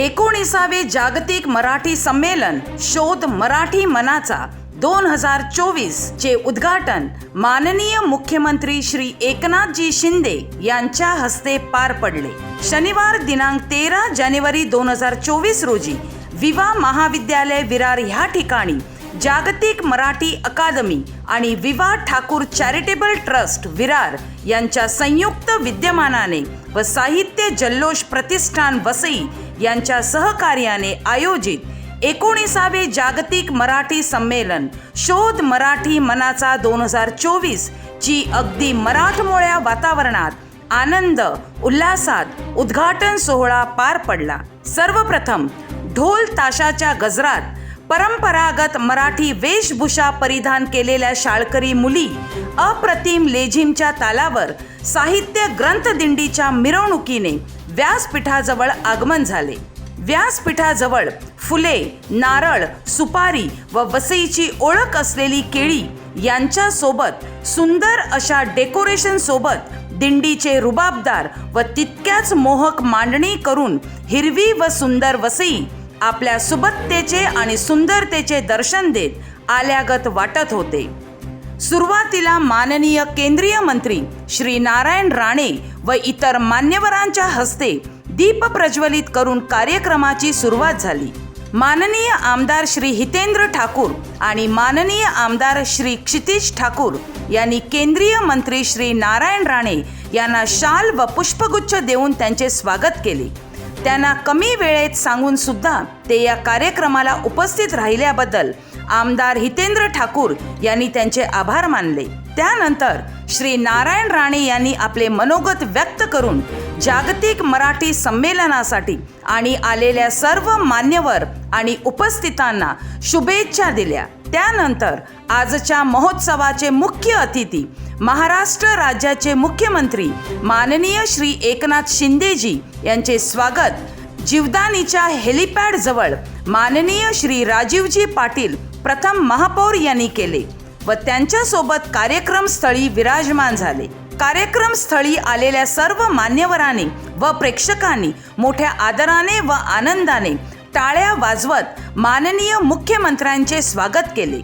एकोणीसावे जागतिक मराठी संमेलन शोध मराठी मनाचा दोन हजार चोवीस चे उद्घाटन माननीय मुख्यमंत्री श्री एकनाथजी शिंदे यांच्या हस्ते पार पडले. शनिवार दिनांक तेरा जानेवारी दोन हजार चोवीस रोजी विवा महाविद्यालय विरार ह्या ठिकाणी जागतिक मराठी अकादमी आणि विवा ठाकूर चॅरिटेबल ट्रस्ट विरार यांच्या संयुक्त विद्यमानाने व साहित्य जल्लोष प्रतिष्ठान वसई यांच्या सहकार्याने आयोजित एकोणीसावे जागतिक मराठी संमेलन शोध मराठी मनाचा दोन हजार चोवीस ची अगदी मराठमोळ्या वातावरणात आनंद उल्हासात उद्घाटन सोहळा पार पडला. सर्वप्रथम ढोल ताशाच्या गजरात परंपरागत मराठी वेशभूषा परिधान केलेल्या शाळकरी मुली अप्रतिम लेझिमच्या तालावर साहित्य ग्रंथदिंडीच्या मिरवणुकीने व्यासपीठाजवळ आगमन झाले. व्यासपीठाजवळ फुले नारळ सुपारी व वसईची ओळख असलेली केळी यांच्या सोबत सुंदर अशा डेकोरेशन सोबत दिंडीचे रुबाबदार व तितक्याच मोहक मांडणी करून हिरवी व सुंदर वसई आपल्या सुबत्तेचे आणि सुंदरतेचे दर्शन देत आल्यागत वाटत होते. सुरुवातीला माननीय केंद्रीय मंत्री श्री नारायण राणे व इतर मान्यवरांच्या हस्ते दीप प्रज्वलित करून कार्यक्रमाची सुरुवात झाली. माननीय आमदार श्री हितेंद्र ठाकूर आणि माननीय आमदार श्री क्षितिश ठाकूर यांनी केंद्रीय मंत्री श्री नारायण राणे यांना शाल व पुष्पगुच्छ देऊन त्यांचे स्वागत केले. त्यांना कमी वेळेत सांगून सुद्धा ते या कार्यक्रमाला उपस्थित राहिल्याबद्दल आमदार हितेंद्र ठाकूर यांनी त्यांचे आभार मानले. त्यानंतर श्री नारायण राणे यांनी आपले मनोगत व्यक्त करून जागतिक मराठी संमेलनासाठी आणि आलेल्या सर्व मान्यवर आणि उपस्थितांना शुभेच्छा दिल्या. त्यानंतर आजच्या महोत्सवाचे मुख्य अतिथी महाराष्ट्र राज्याचे मुख्यमंत्री माननीय श्री एकनाथ शिंदेजी यांचे स्वागत. जीवदानीच्या हेलिपॅड जवळ माननीय श्री राजीवजी पाटील प्रथम महापौर यांनी केले व त्यांच्यासोबत कार्यक्रमस्थळी विराजमान झाले. कार्यक्रमस्थळी आलेल्या सर्व मान्यवरांनी व प्रेक्षकांनी मोठ्या आदराने व आनंदाने टाळ्या वाजवत माननीय मुख्यमंत्र्यांचे स्वागत केले.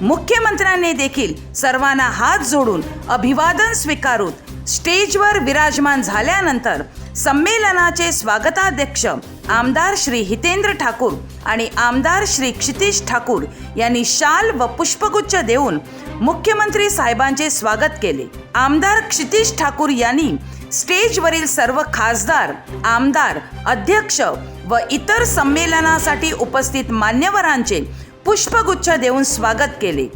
मुख्यमंत्र्यांनी देखील सर्वांना हात जोडून अभिवादन स्वीकारून स्टेजवर विराजमान झाल्यानंतर संमेलनाचे स्वागताध्यक्ष आमदार श्री हितेंद्र ठाकूर आणि आमदार श्री क्षितिश ठाकूर यांनी शाल व पुष्पगुच्छ देऊन मुख्यमंत्री साहेबांचे स्वागत केले. आमदार क्षितिश ठाकूर यांनी स्टेजवरील सर्व खासदार आमदार अध्यक्ष व इतर संमेलनासाठी उपस्थित मान्यवरांचे पुष्पगुच्छ देऊन स्वागत केले.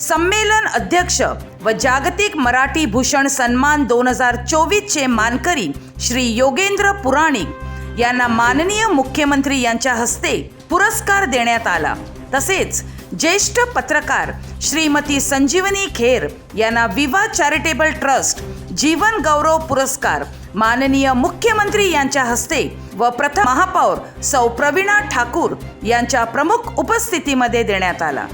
संमेलन अध्यक्ष व जागतिक मराठी भूषण सन्मान दोन हजार चोवीसचे मानकरी श्री योगेंद्र पुराणिक यांना माननीय मुख्यमंत्री यांच्या हस्ते पुरस्कार देण्यात आला. तसेच ज्येष्ठ पत्रकार श्रीमती संजीवनी खेर यांना विवा चॅरिटेबल ट्रस्ट जीवन गौरव पुरस्कार माननीय मुख्यमंत्री यांच्या हस्ते व प्रथम महापौर सौ प्रवीणा ठाकूर यांच्या प्रमुख उपस्थितीमध्ये देण्यात आला.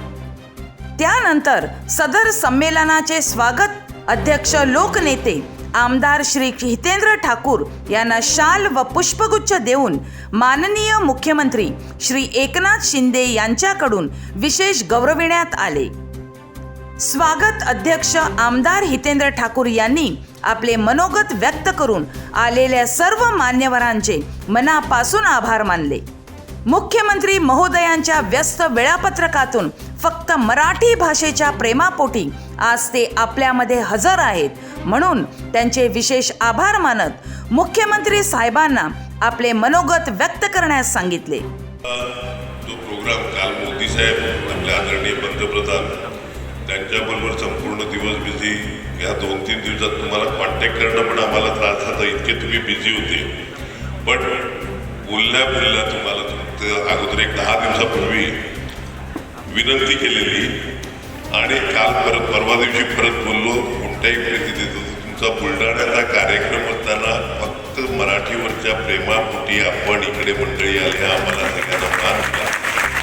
त्यानंतर सदर संमेलनाचे स्वागत अध्यक्ष लोकनेते आमदार श्री हितेंद्र ठाकूर यांना शाल व पुष्पगुच्छ देऊन माननीय मुख्यमंत्री श्री एकनाथ शिंदे यांच्याकडून विशेष गौरविण्यात आले. स्वागत अध्यक्ष आमदार हितेंद्र ठाकूर यांनी आपले मनोगत व्यक्त करून आलेल्या सर्व मान्यवरांचे मनापासून आभार मानले. मुख्यमंत्री महोदयांच्या व्यस्त वेळापत्रकातून फक्त मराठी भाषेच्या प्रेमापोटी आज ते आपल्यामध्ये हजर आहेत म्हणून त्यांचे विशेष आभार मानत मुख्यमंत्री साहेबांना आपले मनोगत व्यक्त करण्यास सांगितले. जो प्रोग्राम काल मोदी साहेब आपले आदरणीय पंतप्रधान त्यांच्याबरोबर संपूर्ण दिवस बिझी या दोन तीन दिवसात तुम्हाला कॉन्टॅक्ट करणं पण आम्हाला त्रास झाला इतके तुम्ही बिझी होते. पण बोलल्या बोलल्या तुम्हाला तुमचं अगोदर एक दहा दिवसापूर्वी विनंती केलेली. आणि काल परत परवा दिवशी परत बोललो. कोणत्याही परिस्थितीत तुमचा बुलढाण्याचा कार्यक्रम असताना फक्त मराठीवरच्या प्रेमापोटी आपण इकडे मंडळी आले. आम्हाला सगळ्यांना मान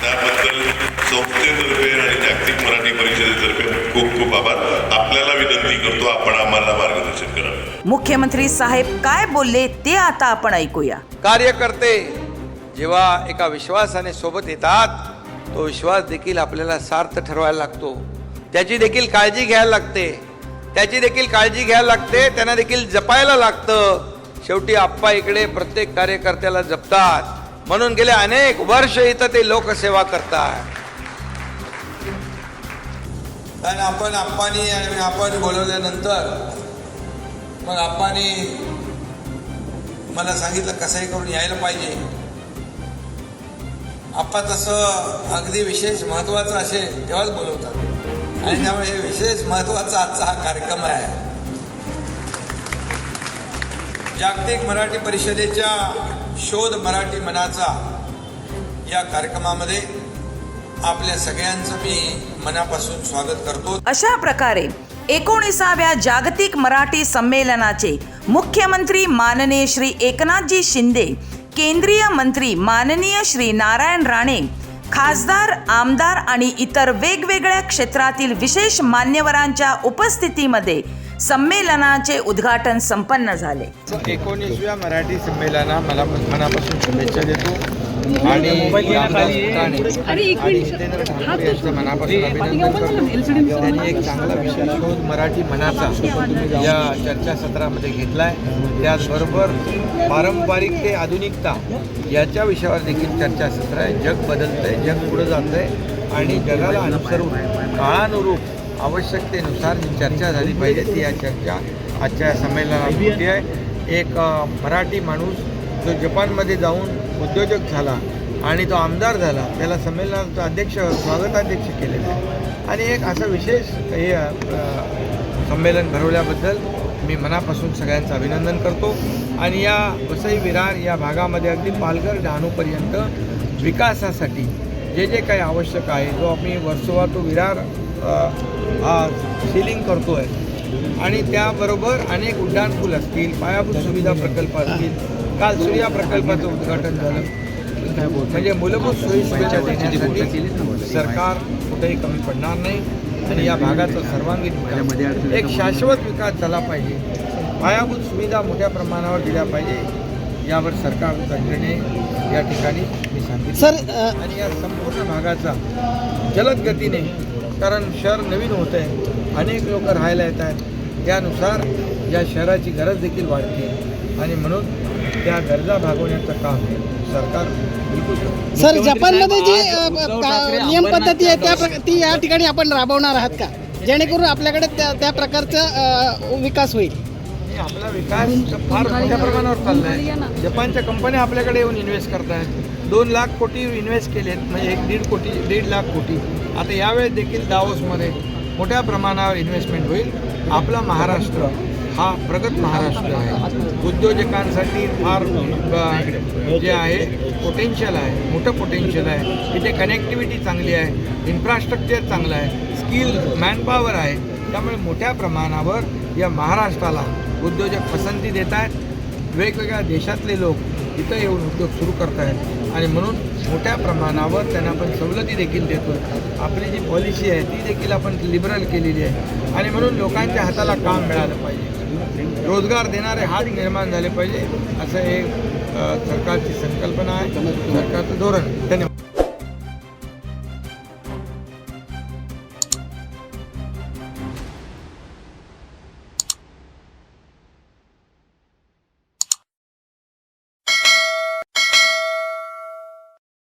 त्याबद्दल संस्थेतर्फे आणि जागतिक मराठी परिषदेतर्फे खूप खूप आभार. आपल्याला विनंती करतो आपण आम्हाला मार्गदर्शन करावं. मुख्यमंत्री साहेब काय बोलले ते आता आपण ऐकूया. कार्यकर्ते जेव्हा एका विश्वासाने सोबत येतात तो विश्वास देखील आपल्याला सार्थ ठरवायला लागतो. त्याची देखील काळजी घ्यायला लागते. त्याची देखील काळजी घ्यायला लागते त्यांना देखील जपायला लागतं. शेवटी आप्पा इकडे प्रत्येक कार्यकर्त्याला जपतात. म्हणून गेले अनेक वर्ष इथं ते लोकसेवा करतात कारण आपण आप्पानी आणि आपण बोलवल्यानंतर मग आप्पानी मला सांगितलं कसंही करून यायला पाहिजे. आप्पा तसं अगदी विशेष महत्त्वाचं असेल तेव्हाच बोलवतात. आणि त्यामुळे हे विशेष महत्त्वाचा आजचा हा कार्यक्रम आहे. जागतिक मराठी परिषदेच्या शोध मराठी मनाचा या कार्यक्रमामध्ये आपल्या सगळ्यांचं मी मनापासून स्वागत करतो. अशा प्रकारे एकोणीसाव्या जागतिक मराठी संमेलनाचे मुख्यमंत्री माननीय श्री एकनाथजी शिंदे केंद्रीय मंत्री माननीय श्री नारायण राणे खासदार आमदार आणि इतर वेगवेगळ्या क्षेत्रातील विशेष मान्यवरांच्या उपस्थितीमध्ये संमेलनाचे उद्घाटन संपन्न झाले. एकोणीसव्या मराठी संमेलना मला मनापासून शुभेच्छा देतो. आणि रामदास फुटाणे आणि जितेंद्र ठाकरे यांचं मनापासून अभिनंदन करतो. त्यांनी एक चांगला विषय शोध मराठी मनाचा या चर्चासत्रामध्ये घेतला आहे त्याचबरोबर पारंपरिक ते आधुनिकता याच्या विषयावर देखील चर्चासत्र आहे. जग बदलतंय जग पुढं जातं आहे आणि जगाला अनुसरून काळानुरूप आवश्यकतेनुसार जी चर्चा झाली पाहिजे. ती या चर्चा आजच्या संमेलनात होती आहे. एक मराठी माणूस जो जपानमध्ये जाऊन उद्योजक झाला आणि तो आमदार झाला त्याला संमेलनाचा अध्यक्ष स्वागताध्यक्ष केलेलं आहे आणि एक असं विशेष हे संमेलन भरवल्याबद्दल मी मनापासून सगळ्यांचं अभिनंदन करतो. आणि या वसई विरार या भागामध्ये अगदी पालघर डहाणूपर्यंत विकासासाठी जे जे काही आवश्यक आहे जो आम्ही वर्सोवा तो विरार हा सिलिंग करतो आहे आणि त्याबरोबर अनेक उड्डाणपूल असतील पायाभूत सुविधा प्रकल्प असतील काल सूर्या प्रकल्पाचं उद्घाटन झालं. म्हणजे मूलभूत सोयी सुविधा देण्यासाठी सरकार कुठेही कमी पडणार नाही आणि या भागाचा सर्वांगीण एक शाश्वत विकास झाला पाहिजे. पायाभूत सुविधा मोठ्या प्रमाणावर दिल्या पाहिजे. यावर सरकार निर्णय या ठिकाणी मी सांगितलं आणि या संपूर्ण भागाचा जलद गतीने कारण शहर नवीन होत आहे अनेक लोक राहायला येत आहेत. त्यानुसार या शहराची गरज देखील वाढते. आणि म्हणून त्या गरजा भागवण्याचं काम सरकार. सर जपानमध्ये जी नियम पद्धती आहे त्या ती या ठिकाणी आपण राबवणार आहात का? जेणेकरून आपल्याकडे त्या त्या प्रकारचा विकास होईल. आपला विकास फार मोठ्या प्रमाणावर चालला आहे जपानच्या कंपन्या आपल्याकडे येऊन इन्व्हेस्ट करत आहेत दोन लाख कोटी इन्व्हेस्ट केलेत म्हणजे एक दीड कोटी दीड लाख कोटी. आता यावेळेस देखील दावोसमध्ये मोठ्या प्रमाणावर इन्व्हेस्टमेंट होईल. आपला महाराष्ट्र हा प्रगत महाराष्ट्र आहे. उद्योजकांसाठी फार जे आहे पोटेन्शियल आहे मोठं पोटेन्शियल आहे. इथे कनेक्टिव्हिटी चांगली आहे इन्फ्रास्ट्रक्चर चांगलं आहे स्किल मॅनपॉवर आहे. त्यामुळे मोठ्या प्रमाणावर या महाराष्ट्राला उद्योजक पसंती देत आहेत. वेगवेगळ्या देशातले लोक इथं येऊन उद्योग सुरू करत आहेत. आणि म्हणून मोठ्या प्रमाणावर त्यांना आपण सवलती देखील देतो आपली जी पॉलिसी आहे ती देखील आपण लिबरल केलेली आहे. आणि म्हणून लोकांच्या हाताला काम मिळालं पाहिजे. रोजगार देणारे हात निर्माण झाले पाहिजे असं एक सरकारची संकल्पना आहे. सरकारचं धोरण धन्यवाद.